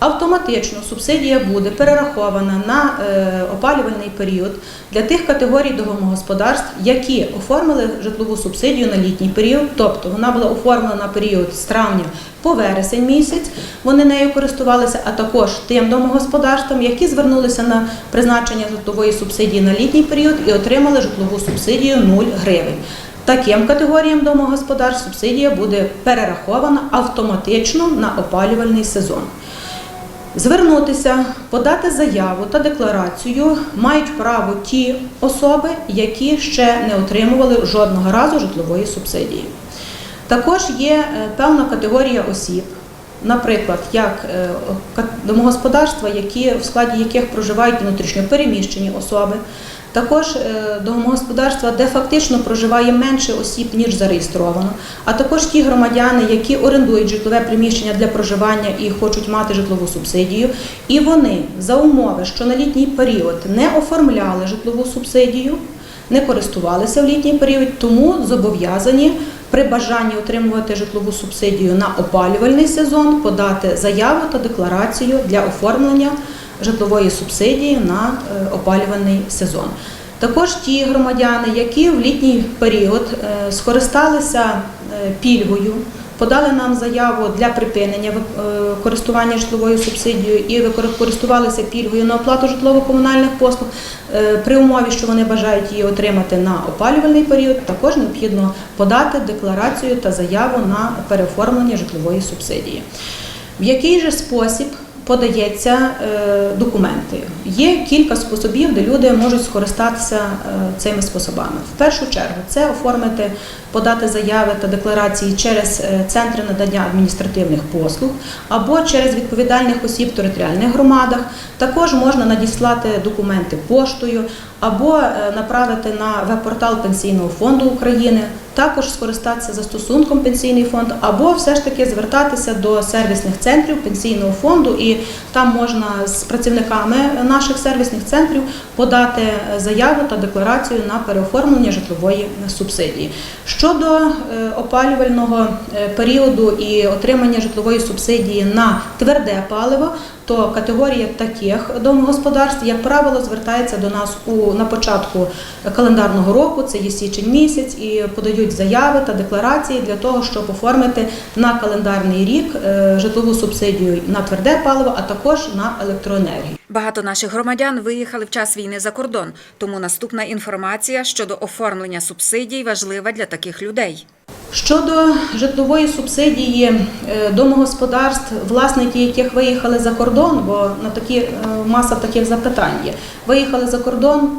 Автоматично субсидія буде перерахована на е, опалювальний період для тих категорій домогосподарств, які оформили житлову субсидію на літній період, тобто вона була оформлена на період з травня по вересень місяць. Вони нею користувалися, а також тим домогосподарствам, які звернулися на призначення житлової субсидії на літній період і отримали житлову субсидію 0 гривень. Таким категоріям домогосподарств субсидія буде перерахована автоматично на опалювальний сезон. Звернутися, подати заяву та декларацію мають право ті особи, які ще не отримували жодного разу житлової субсидії. Також є е, певна категорія осіб, наприклад, як е, домогосподарства, які, в складі яких проживають внутрішньо переміщені особи, також е, домогосподарства, де фактично проживає менше осіб, ніж зареєстровано, а також ті громадяни, які орендують житлове приміщення для проживання і хочуть мати житлову субсидію, і вони за умови, що на літній період не оформляли житлову субсидію, не користувалися в літній період, тому зобов'язані при бажанні отримувати житлову субсидію на опалювальний сезон подати заяву та декларацію для оформлення житлової субсидії на е, опалювальний сезон. Також ті громадяни, які в літній період е, скористалися е, пільгою, подали нам заяву для припинення е, користування житловою субсидією і користувалися пільгою на оплату житлово-комунальних послуг е, при умові, що вони бажають її отримати на опалювальний період, також необхідно подати декларацію та заяву на переоформлення житлової субсидії. В який же спосіб подається е, документи? Є кілька способів, де люди можуть скористатися цими способами. В першу чергу це оформити, подати заяви та декларації через е, центри надання адміністративних послуг або через відповідальних осіб в територіальних громадах. Також можна надіслати документи поштою або е, направити на веб-портал Пенсійного фонду України, також скористатися застосунком Пенсійний фонд, або все ж таки звертатися до сервісних центрів Пенсійного фонду, і там можна з працівниками наших сервісних центрів подати е, заяву та декларацію на переоформлення житлової субсидії. Щодо е, опалювального е, періоду і отримання житлової субсидії на тверде паливо, то категорія таких домогосподарств, як правило, звертається до нас у на початку календарного року, це є січень місяць, і подають заяви та декларації для того, щоб оформити на календарний рік е, житлову субсидію на тверде паливо, а також на електроенергію. Багато наших громадян виїхали в час війни за кордон, тому наступна інформація щодо оформлення субсидій важлива для таких людей. Щодо житлової субсидії е, домогосподарств, власники яких виїхали за кордон, бо на такі е, маса таких запитань є. Виїхали за кордон,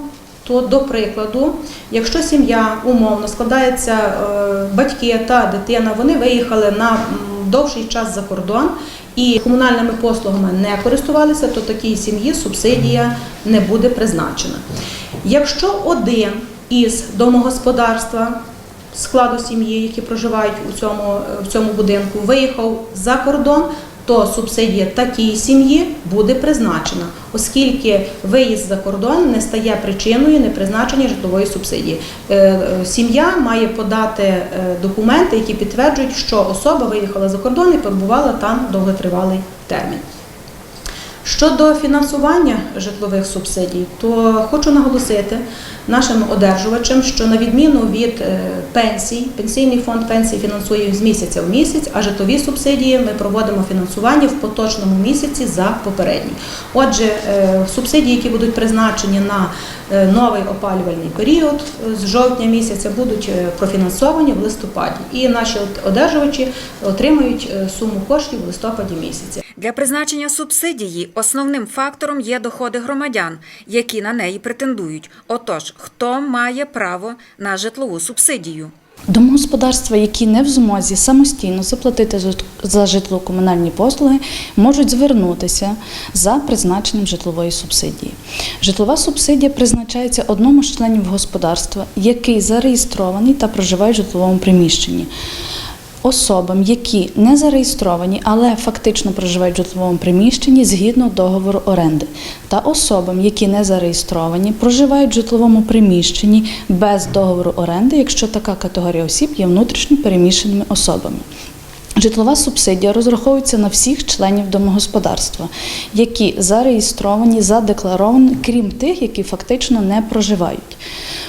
то до прикладу, якщо сім'я умовно складається е, батьки та дитина, вони виїхали на довший час за кордон і комунальними послугами не користувалися, то такій сім'ї субсидія не буде призначена. Якщо один із домогосподарства складу сім'ї, які проживають у цьому, в цьому будинку, виїхав за кордон, то субсидія такій сім'ї буде призначена, оскільки виїзд за кордон не стає причиною непризначення житлової субсидії. Е, е, Сім'я має подати е, документи, які підтверджують, що особа виїхала за кордон і перебувала там довготривалий термін. Щодо фінансування житлових субсидій, то хочу наголосити нашим одержувачам, що на відміну від е, пенсій, пенсійний фонд пенсії фінансує з місяця в місяць, а житлові субсидії ми проводимо фінансування в поточному місяці за попередній. Отже, е, субсидії, які будуть призначені на е, новий опалювальний період з жовтня місяця, будуть профінансовані в листопаді, і наші одержувачі отримають е, суму коштів в листопаді місяці. Для призначення субсидії основним фактором є доходи громадян, які на неї претендують. Отож, хто має право на житлову субсидію? Домогосподарства, які не в змозі самостійно заплатити за- житлово-комунальні послуги, можуть звернутися за призначенням житлової субсидії. Житлова субсидія призначається одному з членів господарства, який зареєстрований та проживає в житловому приміщенні. Особам, які не зареєстровані, але фактично проживають в житловому приміщенні згідно договору оренди, та особам, які не зареєстровані, проживають в житловому приміщенні без договору оренди, якщо така категорія осіб є внутрішньо переміщеними особами. Житлова субсидія розраховується на всіх членів домогосподарства, які зареєстровані, задекларовані, крім тих, які фактично не проживають.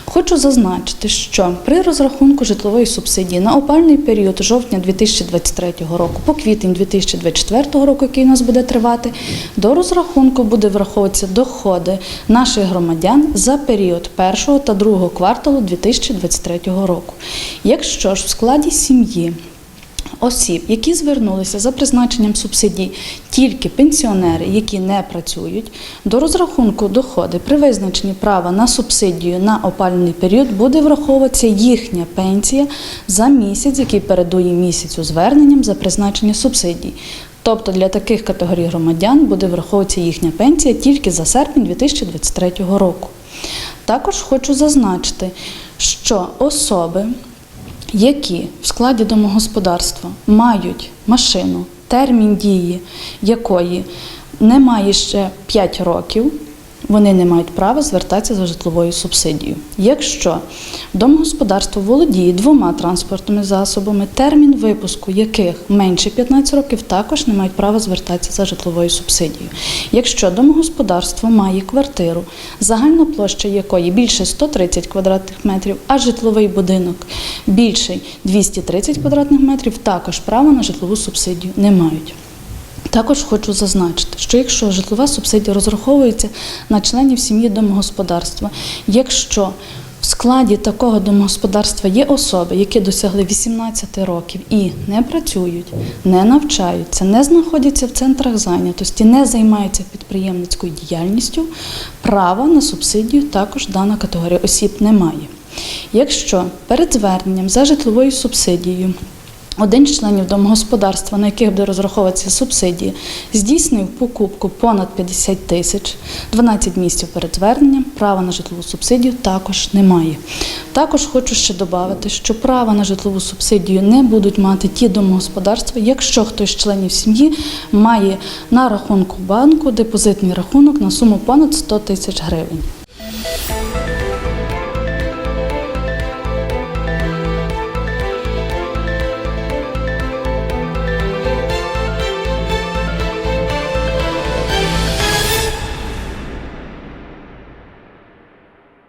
Хочу зазначити, що при розрахунку житлової субсидії на опальний період жовтня 2023 року по квітень 2024 року, який у нас буде тривати, до розрахунку буде враховуватися доходи наших громадян за період першого та другого кварталу 2023 року. Якщо ж в складі сім'ї осіб, які звернулися за призначенням субсидій, тільки пенсіонери, які не працюють, до розрахунку доходи при визначенні права на субсидію на опалювальний період буде враховуватися їхня пенсія за місяць, який передує місяцю зверненням за призначення субсидій. Тобто для таких категорій громадян буде враховуватися їхня пенсія тільки за серпень 2023 року. Також хочу зазначити, що особи, які в складі домогосподарства мають машину, термін дії якої не має ще 5 років, вони не мають права звертатися за житловою субсидією. Якщо домогосподарство володіє двома транспортними засобами, термін випуску яких менше 15 років, також не мають права звертатися за житловою субсидією. Якщо домогосподарство має квартиру, загальна площа якої більше 130 квадратних метрів, а житловий будинок більший 230 квадратних метрів, також права на житлову субсидію не мають. Також хочу зазначити, що якщо житлова субсидія розраховується на членів сім'ї домогосподарства, якщо в складі такого домогосподарства є особи, які досягли 18 років і не працюють, не навчаються, не знаходяться в центрах зайнятості, не займаються підприємницькою діяльністю, права на субсидію також дана категорія осіб не має. Якщо перед зверненням за житловою субсидією один з членів домогосподарства, на яких буде розраховуватися субсидії, здійснив покупку понад 50 тисяч 12 місяців перед зверненням, права на житлову субсидію також немає. Також хочу ще додати, що права на житлову субсидію не будуть мати ті домогосподарства, якщо хтось з членів сім'ї має на рахунку банку депозитний рахунок на суму понад 100 тисяч гривень.